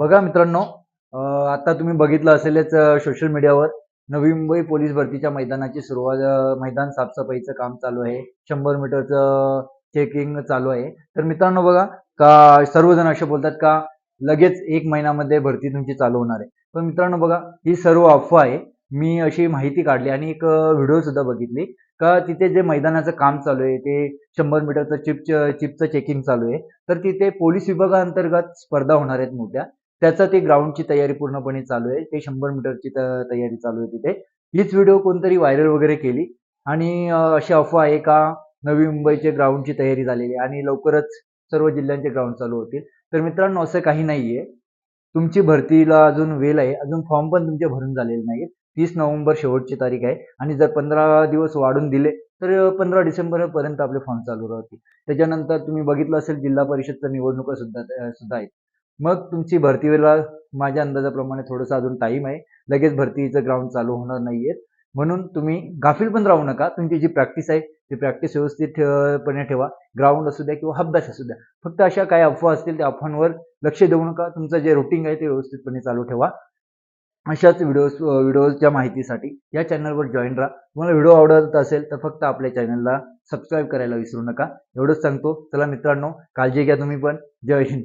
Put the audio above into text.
बघा मित्रांनो आता तुम्ही बघितलं असेलच सोशल मीडियावर नवी मुंबई पोलीस भरतीच्या मैदानाची सुरुवात मैदान साफसफाईचं काम चालू आहे. शंभर मीटरचं चेकिंग चालू आहे. तर मित्रांनो बघा का सर्वजण असे बोलतात का लगेच एक महिन्यामध्ये भरती तुमची चालू होणार आहे. पण मित्रांनो बघा ही सर्व अफवा आहे. मी अशी माहिती काढली आणि एक व्हिडिओ सुद्धा बघितली. का तिथे जे मैदानाचं काम चालू आहे ते शंभर मीटरचं चिप चिपचं चेकिंग चालू आहे. तर तिथे पोलीस विभागाअंतर्गत स्पर्धा होणार आहेत मोठ्या. त्याचा ती ग्राउंडची तयारी पूर्णपणे चालू आहे. ते शंभर मीटरची तयारी चालू आहे तिथे. हीच व्हिडिओ कोणतरी व्हायरल वगैरे केली. आणि अशी अफवा आहे का? नवी मुंबईचे ग्राउंडची तयारी झालेली आहे. आणि लवकरच सर्व जिल्ह्यांचे ग्राउंड चालू होतील. तर मित्रांनो असं काही नाहीये. तुमची भरतीला अजून वेळ आहे. अजून फॉर्म पण तुमचे भरून झालेले नाहीत तीस नोव्हेंबर शेवटची तारीख आहे. आणि जर पंधरा दिवस वाढून दिले तर पंधरा डिसेंबर पर्यंत आपले फॉर्म चालू राहतील. त्याच्यानंतर तुम्ही बघितलं असेल जिल्हा परिषदच्या निवडणुका सुद्धा सुद्धा आहेत. मग तुमची भरतीला माझ्या अंदाजाप्रमाणे थोडंसं अजून टाईम आहे. लगेच भरतीचं ग्राउंड चालू होणार नाही आहेत म्हणून तुम्ही गाफील पण राहू नका. तुमची जी प्रॅक्टिस आहे ती प्रॅक्टिस व्यवस्थित ठेवा. ग्राउंड असू द्या किंवा हब्दास असू द्या. फक्त अशा काही अफवा असतील त्या अफवांवर लक्ष देऊ नका. तुमचं जे रुटीन आहे ते व्यवस्थितपणे चालू ठेवा. अशाच व्हिडिओज व्हिडिओच्या माहितीसाठी या चॅनलवर जॉईन राहा. तुम्हाला व्हिडिओ आवडत असेल तर फक्त आपल्या चॅनलला सबस्क्राईब करायला विसरू नका. एवढंच सांगतो. चला मित्रांनो काळजी घ्या तुम्ही पण. जय हिंद.